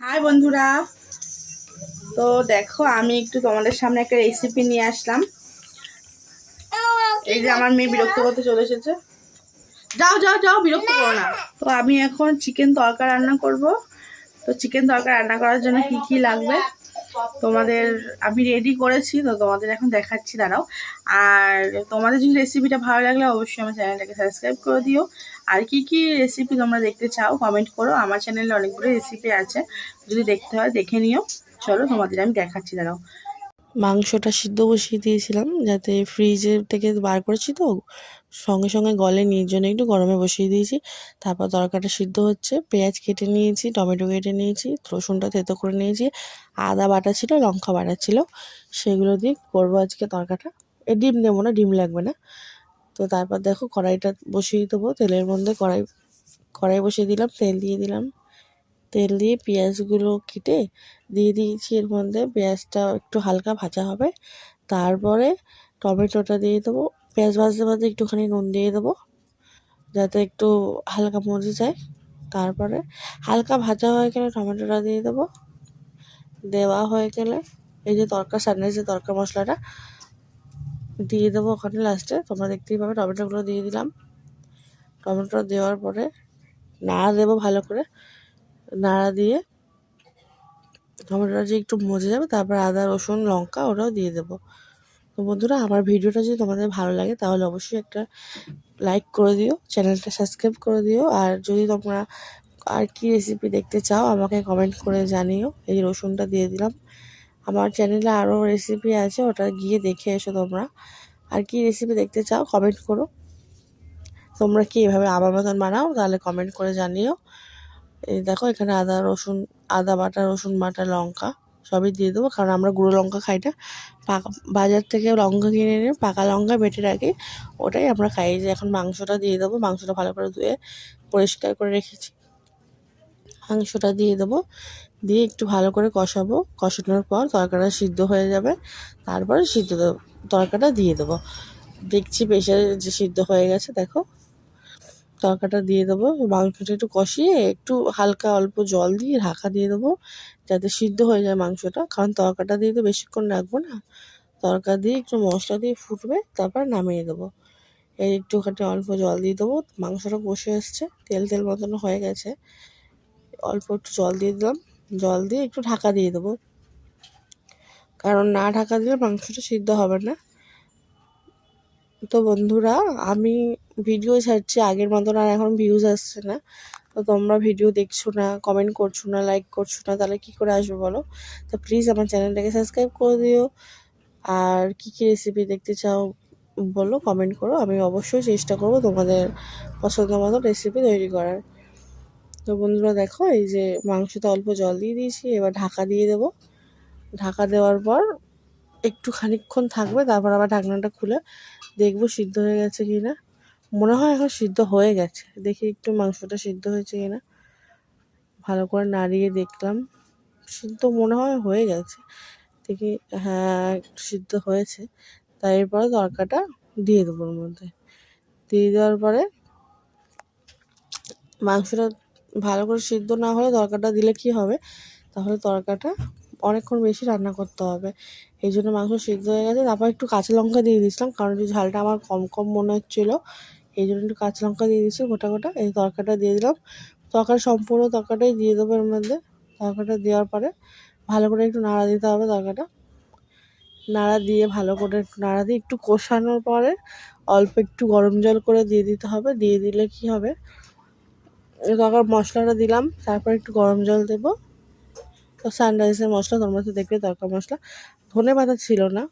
High বন্ধুরা। তো দেখো, আমি একটু তোমাদের সামনে একটা রেসিপি নিয়ে আসলাম। এই যে আমার মেয়ে বিরক্ত করতে চলে এসেছে। যাও যাও যাও, বিরক্ত করো না। তো আমি এখন চিকেন তরকা রান্না করব। তো চিকেন তরকা রান্না করার জন্য কি কি লাগবে? তোমাদের আমি রেডি করেছি, তো তোমাদের এখন দেখাচ্ছি। দাঁড়াও। আর তোমাদের যদি রেসিপিটা ভালো লাগলে অবশ্যই আমার চ্যানেলটাকে সাবস্ক্রাইব করে দিও। আর কি কি রেসিপি তোমরা দেখতে চাও কমেন্ট করো। আমার চ্যানেলে অনেকগুলো রেসিপি আছে। যদি দেখতে হয়, দেখে নিও। চলো, তোমাদের আমি দেখাচ্ছি, দাঁড়াও। মাংসটা সিদ্ধ বসিয়ে দিয়েছিলাম, যাতে ফ্রিজের থেকে বার করেছি তো। সঙ্গে সঙ্গে গলে নিয়ে জন্য একটু গরমে বসিয়ে দিয়েছি। তারপর তরকাটা সিদ্ধ হচ্ছে। পেঁয়াজ কেটে নিয়েছি, টমেটো কেটে নিয়েছি, রসুনটা থেতো করে নিয়েছি। আদা বাটা ছিল, লঙ্কা বাটা ছিল। সেগুলো দিয়ে করব আজকে তরকাটা। এ, ডিম দেবো না, ডিম লাগবে না। তো তারপর দেখো কড়াইটা বসিয়ে দেবো, তেলের মধ্যে কড়াই কড়াই বসিয়ে দিলাম, তেল দিয়ে দিলাম। তেল দিয়ে পেঁয়াজগুলো কেটে দিয়ে দিয়েছি এর মধ্যে, পেঁয়াজটা একটু হালকা ভাজা হবে। তারপরে টমেটোটা দিয়ে দেবো, পেঁয়াজ ভাজতে ভাজতে একটুখানি নুন দিয়ে দেবো, যাতে একটু হালকা মজে যায়। তারপরে হালকা ভাজা হয়ে গেলে টমেটোটা দিয়ে দেবো। দেওয়া হয়ে গেলে এই যে তরকা সামনের যে তরকা মশলাটা দিয়ে দেবো ওখানে লাস্টে তোমরা দেখতেই পাবে, টমেটোগুলো দিয়ে দিলাম। টমেটো দেওয়ার পরে নাড়া দেবো ভালো করে। নাড়া দিয়ে টমেটোটা যে একটু মজে যাবে, তারপর আদা, রসুন, লঙ্কা ওটাও দিয়ে দেবো। তো বন্ধুরা, আমার ভিডিওটা যদি তোমাদের ভালো লাগে, তাহলে অবশ্যই একটা লাইক করে দিও চ্যানেলটা সাবস্ক্রাইব করে দিও। আর যদি তোমরা আর কি রেসিপি দেখতে চাও, আমাকে কমেন্ট করে জানিও। এই রসুনটা দিয়ে দিলাম। আমার চ্যানেলে আরও রেসিপি আছে, ওটা গিয়ে দেখে এসো তোমরা। আর কি রেসিপি দেখতে চাও কমেন্ট করো। তোমরা কি এভাবে আমার মতন বানাও, তাহলে কমেন্ট করে জানিও। এই দেখো, এখানে আদা, রসুন, আদা বাটা, রসুন বাটা, লঙ্কা, সবই দিয়ে দেবো, কারণ আমরা গুঁড়ো লঙ্কা খাই না। পাকা, বাজার থেকে লঙ্কা কিনে এনে পাকা লঙ্কা বেটে রাখি, ওটাই আমরা খাই। যে এখন মাংসটা দিয়ে দেবো, মাংসটা ভালো করে ধুয়ে পরিষ্কার করে রেখেছি। মাংসটা দিয়ে দেবো। দিয়ে একটু ভালো করে কষাবো। কষানোর পর তরকাটা সিদ্ধ হয়ে যাবে। তারপরে সিদ্ধ তরকাটা দিয়ে দেবো। দেখছি প্রেশারে যে সিদ্ধ হয়ে গেছে, দেখো। তরকাটা দিয়ে দেবো। মাংসটা একটু কষিয়ে একটু হালকা অল্প জল দিয়ে ঢাকা দিয়ে দেবো, যাতে সিদ্ধ হয়ে যায় মাংসটা। কারণ তরকাটা দিয়ে তো বেশিক্ষণ রাখব না। তরকা দিয়ে একটু মশলা দিয়ে ফুটবে, তারপর নামিয়ে দেবো। এই একটুখানি অল্প জল দিয়ে দেবো। মাংসটা কষে এসছে। তেল তেল মতন হয়ে গেছে। অল্প একটু জল দিয়ে দিলাম। জল দিয়ে একটু ঢাকা দিয়ে দেবো। কারণ না ঢাকা দিলে মাংসটা সিদ্ধ হবে না। তো বন্ধুরা, আমি ভিডিও ছাড়ছি আগের মতন আর এখন ভিউজ আসছে না। তো তোমরা ভিডিও দেখছ না কমেন্ট করছ না লাইক করছ না, তাহলে কী করে আসবে বলো? তো প্লিজ আমার চ্যানেলটাকে সাবস্ক্রাইব করে দিও। আর কী কী রেসিপি দেখতে চাও বলো কমেন্ট করো। আমি অবশ্যই চেষ্টা করব তোমাদের পছন্দ মতো রেসিপি তৈরি করার। তো বন্ধুরা দেখো, এই যে মাংসতে অল্প জল দিয়ে দিয়েছি, এবার ঢাকা দিয়ে দেবো। ঢাকা দেওয়ার পর একটু খানিকক্ষণ থাকবে, তারপর আবার ঢাকনাটা খুলে দেখব সিদ্ধ হয়ে গেছে কি না। মনে হয় এখন সিদ্ধ হয়ে গেছে, দেখি একটু মাংসটা সিদ্ধ হয়েছে কি না। ভালো করে নাড়িয়ে দেখলাম, সিদ্ধ মনে হয় হয়ে গেছে। দেখি হ্যাঁ সিদ্ধ হয়েছে। তাই এরপরে তরকাটা দিয়ে দেবো ওর মধ্যে। দিয়ে দেওয়ার পরে মাংসটা ভালো করে সিদ্ধ না হলে তরকাটা দিলে কি হবে? তাহলে তরকাটা অনেকক্ষণ বেশি রান্না করতে হবে। এই জন্য মাংস সিদ্ধ হয়ে গেছে। তারপর একটু কাঁচা লঙ্কা দিয়ে দিয়েছিলাম, কারণ একটু ঝালটা আমার কম কম মনে হচ্ছিল। এই জন্য একটু কাঁচা লঙ্কা দিয়ে দিয়েছি গোটা গোটা। এই তরকাটা দিয়ে দিলাম। তরকারি সম্পূর্ণ তরকাটাই দিয়ে দেবো এর মধ্যে। তরকাটা দেওয়ার পরে ভালো করে একটু নাড়া দিতে হবে তরকাটা। নাড়া দিয়ে ভালো করে একটু নাড়া দিয়ে একটু কষানোর পরে অল্প একটু গরম জল করে দিয়ে দিতে হবে। দিয়ে দিলে কি হবে? তরকার মশলাটা দিলাম, তারপর একটু গরম জল দেবো। তো সানরাইসের মশলা, তোমরা তো দেখবে তরকা মশলা। ধনে পাতা ছিল না,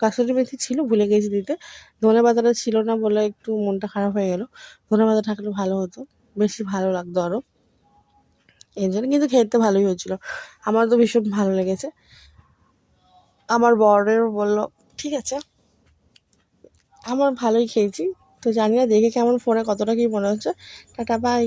কাসুরি মেথি ছিল, ভুলে গেছি দিতে। ধনে পাতাটা ছিল না বলে একটু মনটা খারাপ হয়ে গেল। ধনে পাতা থাকলে ভালো হতো, বেশি ভালো লাগতো আরও এই জন্য কিন্তু খেতে ভালোই হয়েছিল। আমার তো ভীষণ ভালো লেগেছে। আমার বরেরও বলল, ঠিক আছে, আমার ভালোই খেয়েছি। তো জানি না দেখে কেমন ফোনে কতটা কী মনে হচ্ছে। Tata bye